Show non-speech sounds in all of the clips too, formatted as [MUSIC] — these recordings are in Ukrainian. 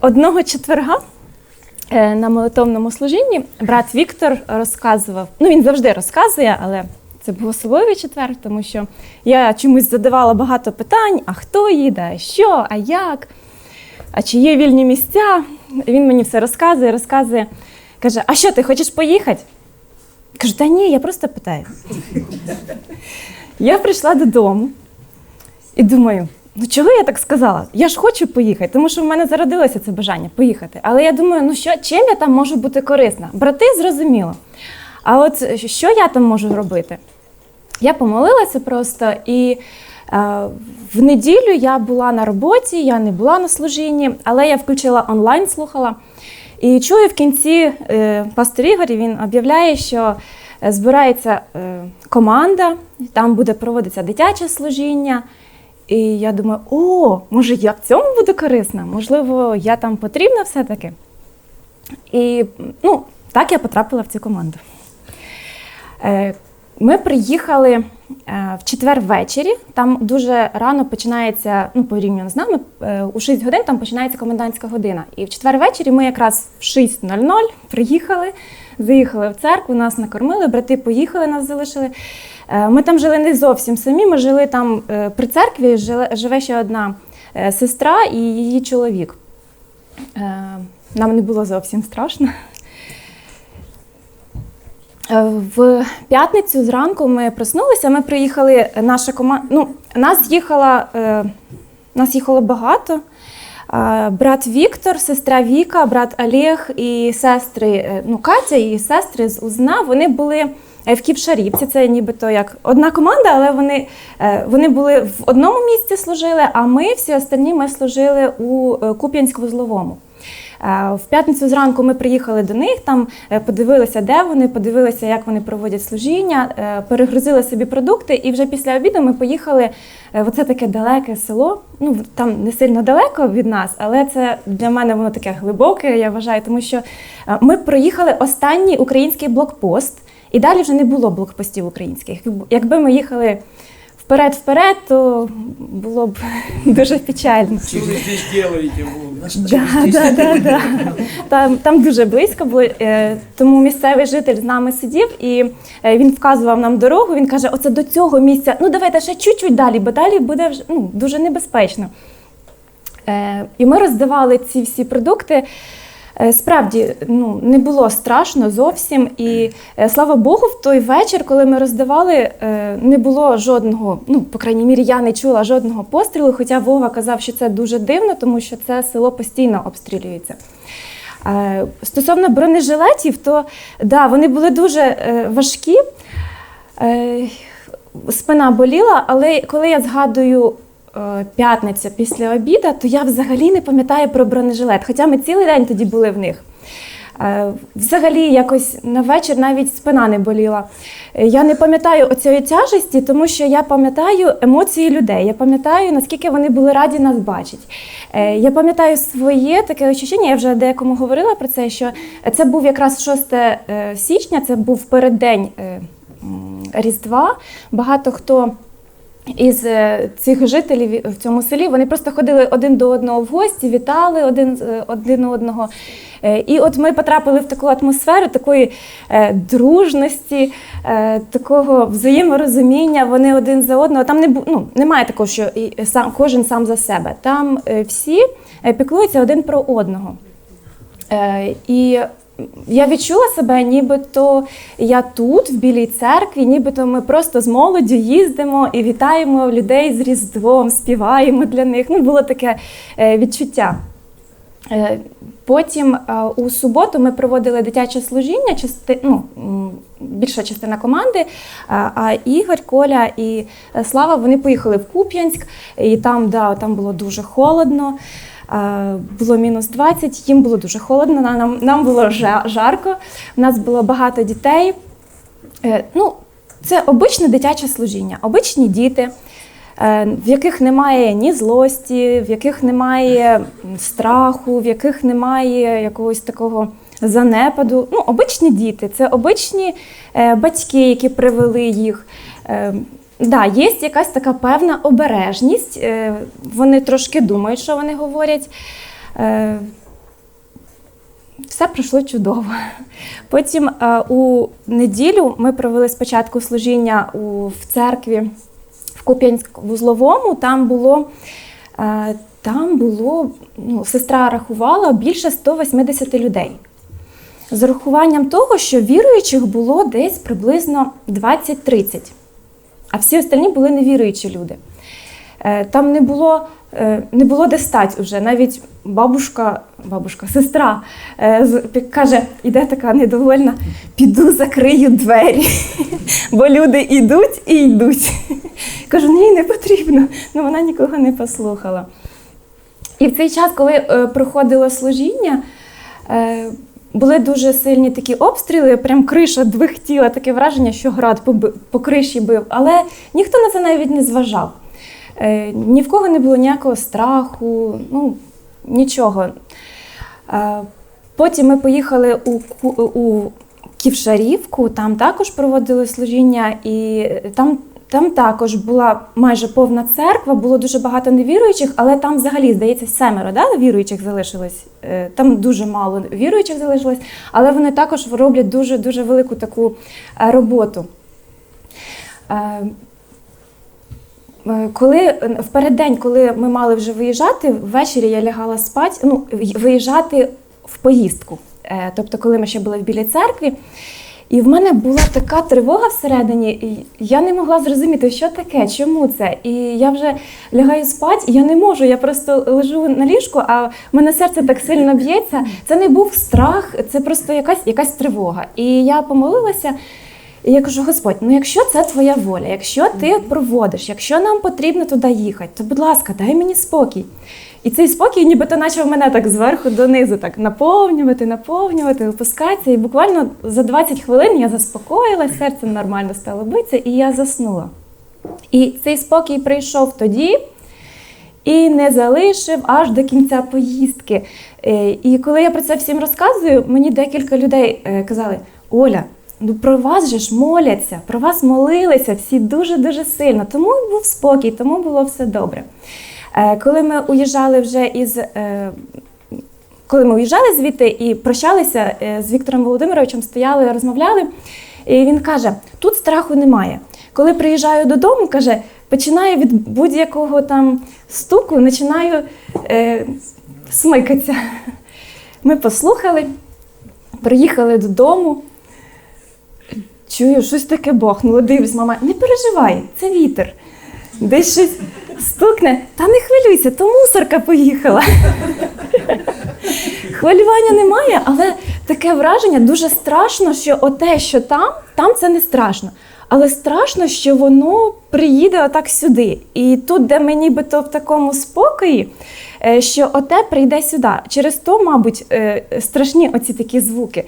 Одного четверга е, на молитовному служінні брат Віктор розказував. Ну, він завжди розказує, але це був особливий четвер, тому що я чомусь задавала багато питань: а хто їде, що, а як, а чи є вільні місця. Він мені все розказує, розказує. Каже: А що, ти хочеш поїхати? Кажу, та ні, я просто питаю. Я прийшла додому і думаю, ну чого я так сказала? Я ж хочу поїхати, тому що в мене зародилося це бажання поїхати. Але я думаю, ну що, чим я там можу бути корисна? Брати зрозуміло. А от що я там можу робити? Я помолилася просто і е, в неділю я була на роботі, я не була на служінні, але я включила онлайн, слухала. І чую в кінці е, пастор Ігор, він об'являє, що е, збирається е, команда, там буде проводитися дитяче служіння. І я думаю, о, може я в цьому буду корисна? Можливо, я там потрібна все-таки. І ну, так я потрапила в цю команду. Е, Ми приїхали е, в четвер ввечері. Там дуже рано починається, ну порівняно з нами, е, у 6 годин там починається комендантська година. І в четвер ввечері ми якраз в 6.00 приїхали, заїхали в церкву, нас накормили, брати поїхали, нас залишили. Е, Ми там жили не зовсім самі. Ми жили там е, при церкві, живе ще одна е, сестра і її чоловік. Нам не було зовсім страшно. В п'ятницю зранку ми проснулися. Ми приїхали. Наша команда. Ну, нас їхала, нас їхало багато. Брат Віктор, сестра Віка, брат Олег і сестри, ну Катя і сестри з Узна. Вони були в Кіпшарівці. Це нібито як одна команда, але вони, е, вони були в одному місці служили, а ми всі останні ми служили у е, Куп'янськ-Вузловому. Е, В п'ятницю зранку ми приїхали до них, там е, подивилися, де вони, подивилися, як вони проводять служіння, е, перегрузили собі продукти, і вже після обіду ми поїхали е, в оце таке далеке село. Ну там не сильно далеко від нас, але це для мене воно таке глибоке, я вважаю, тому що е, ми проїхали останній український блокпост, і далі вже не було блокпостів українських. Якби ми їхали вперед-вперед, то було б [LAUGHS] дуже печально. Что вы здесь делаете? Да, да, да, да. Там, там дуже близько було, е, тому місцевий житель з нами сидів і е, він вказував нам дорогу. Він каже: оце до цього місця. Ну давайте ще чуть-чуть далі, бо далі буде вже ну, дуже небезпечно. Е, І ми роздавали ці всі продукти. Е, Справді ну, не було страшно зовсім. І е, слава Богу, в той вечір, коли ми роздавали, е, не було жодного, ну, по крайній мірі, я не чула жодного пострілу, хоча Вова казав, що це дуже дивно, тому що це село постійно обстрілюється. Стосовно бронежилетів, то да, вони були дуже важкі. Спина боліла, але коли я згадую п'ятниця після обіда, то я взагалі не пам'ятаю про бронежилет, хоча ми цілий день тоді були в них. Е, Взагалі, якось на вечір навіть спина не боліла. Е, Я не пам'ятаю оцієї тяжесті, тому що я пам'ятаю емоції людей. Я пам'ятаю, наскільки вони були раді нас бачити. Е, Я пам'ятаю своє таке ощущення, я вже деякому говорила про це, що це був якраз 6 е, січня, це був переддень е, Різдва. Багато хто із е, цих жителів в цьому селі вони просто ходили один до одного в гості, вітали один, е, один одного. Е, І от ми потрапили в таку атмосферу такої дружності, такого взаєморозуміння. Вони один за одного. Там не ну, немає такого, що сам кожен сам за себе. Там всі піклуються один про одного. І я відчула себе, нібито я тут, в Білій церкві, нібито ми просто з молоддю їздимо і вітаємо людей з Різдвом, співаємо для них. Ну, було таке е, відчуття. Е, Потім е, у суботу ми проводили дитяче служіння, части, ну, більша частина команди. А Ігор, Коля і Слава вони поїхали в Куп'янськ, і там, да, там було дуже холодно. Е, Було мінус 20, їм було дуже холодно, нам, нам було жарко. У нас було багато дітей. Е, Ну, це обичне дитяче служіння, обичні діти, е, в яких немає ні злості, в яких немає страху, в яких немає якогось такого занепаду. Ну, обичні діти, це обичні батьки, які привели їх. Да, є якась така певна обережність. е, Вони трошки думають, що вони говорять. Е, все пройшло чудово. Потім е, у неділю ми провели спочатку служіння в церкві в Куп'янськ-Вузловому. Там було, там було ну, сестра рахувала більше 180 людей. З урахуванням того, що віруючих було десь приблизно 20-30, а всі остальні були невіруючі люди. Е, Там не було, е, не було де стать уже. Навіть бабушка, бабушка, сестра е, каже, іде така недовольна, піду закрию двері, бо люди йдуть і йдуть. Кажу, ні, не потрібно. Ну вона нікого не послухала. І в цей час, коли проходило служіння, були дуже сильні такі обстріли, прям криша двихтіла, таке враження, що град по, по криші бив. Але ніхто на це навіть не зважав. Е, ні в кого не було ніякого страху, ну, нічого. Е, потім ми поїхали у, у Ківшарівку, там також проводили служіння, і там, там також була майже повна церква, було дуже багато невіруючих, але там взагалі, здається, семеро да, віруючих залишилось. Е, Там дуже мало віруючих залишилось, але вони також роблять дуже дуже велику таку е, роботу. Е, Коли в переддень, коли ми мали вже виїжджати, ввечері я лягала спати, ну, виїжджати в поїздку. Тобто, коли ми ще були в Білій церкві, і в мене була така тривога всередині, і я не могла зрозуміти, що таке, чому це. І я вже лягаю спати, і я не можу. Я просто лежу на ліжку, а в мене серце так сильно б'ється. Це не був страх, це просто якась, якась тривога. І я помолилася. І я кажу, Господь, ну якщо це твоя воля, якщо ти проводиш, якщо нам потрібно туди їхати, то будь ласка, дай мені спокій. І цей спокій нібито почав мене так зверху донизу так наповнювати, наповнювати, опускатися. І буквально за 20 хвилин я заспокоїлась, серце нормально стало битися, і я заснула. І цей спокій прийшов тоді, і не залишив аж до кінця поїздки. Е, І коли я про це всім розказую, мені декілька людей е, казали: Оля, ну про вас же ж моляться, про вас молилися всі дуже-дуже сильно. Тому був спокій, тому було все добре. Е, Коли ми уїжджали вже із. е, Коли ми уїжджали звідти і прощалися е, з Віктором Володимировичем, стояли, розмовляли, і він каже: тут страху немає. Коли приїжджаю додому, каже, починаю від будь-якого там стуку, починаю е, смикатися. Ми послухали, приїхали додому. Чую, щось таке бахнуло. Дивлюсь, мама, не переживай, це вітер. Десь щось стукне. Та не хвилюйся, то мусорка поїхала. Хвилювання немає, але таке враження дуже страшно, що оте, що там, там це не страшно. Але страшно, що воно приїде отак сюди. І тут, де ми нібито в такому спокої, е, що оте прийде сюди. Через то, мабуть, е, страшні оці такі звуки.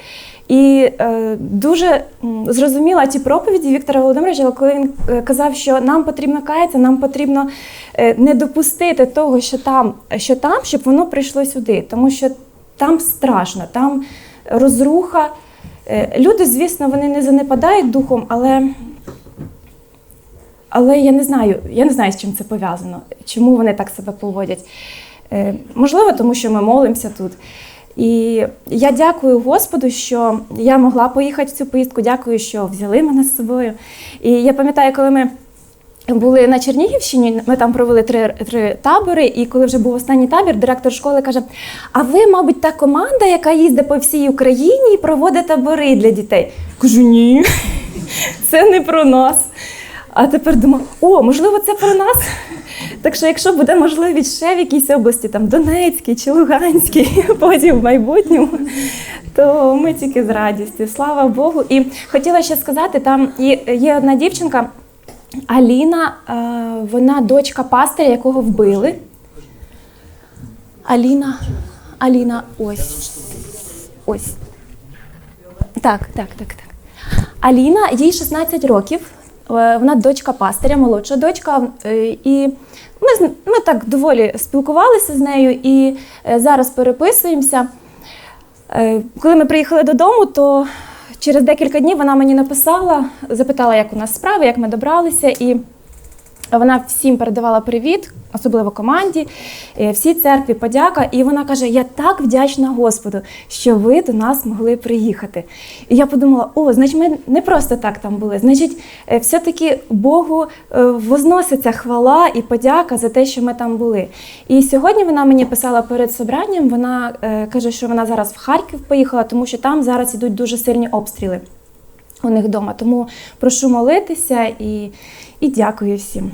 І е, дуже зрозуміла ті проповіді Віктора Володимировича, коли він е, казав, що нам потрібно каятися, нам потрібно е, не допустити того, що там, що там, щоб воно прийшло сюди. Тому що там страшно, там розруха. Е, Люди, звісно, вони не занепадають духом, але, але я не знаю, я не знаю, з чим це пов'язано, чому вони так себе поводять. Можливо, тому що ми молимося тут. І я дякую Господу, що я могла поїхати в цю поїздку. Дякую, що взяли мене з собою. І я пам'ятаю, коли ми були на Чернігівщині, ми там провели три, три табори, і коли вже був останній табір, директор школи каже: А ви, мабуть, та команда, яка їздить по всій Україні і проводить табори для дітей? Кажу, ні, [LAUGHS] це не про нас. А тепер думаю, о, можливо, це про нас. Так що, якщо буде можливість ще в якійсь області, там Донецькій чи Луганській, [LAUGHS] потім в майбутньому, то ми тільки з радістю. Слава Богу. І хотіла ще сказати, там є, одна дівчинка, Аліна, е, вона дочка пастиря, якого вбили. Аліна, Аліна, ось. Ось. Так, так, так, так. Аліна, їй 16 років. Е, Вона дочка пастиря, молодша дочка. Е, І ми, ми так доволі спілкувалися з нею і е, зараз переписуємося. Коли ми приїхали додому, то через декілька днів вона мені написала, запитала, як у нас справи, як ми добралися. І Вона всім передавала привіт, особливо команді, е, всій церкві подяка. І вона каже: Я так вдячна Господу, що ви до нас могли приїхати. І я подумала: о, значить, ми не просто так там були. Значить, е, все-таки Богу е, возноситься хвала і подяка за те, що ми там були. І сьогодні вона мені писала перед собранням. Вона каже, що вона зараз в Харків поїхала, тому що там зараз ідуть дуже сильні обстріли у них вдома. Тому прошу молитися і, і дякую всім.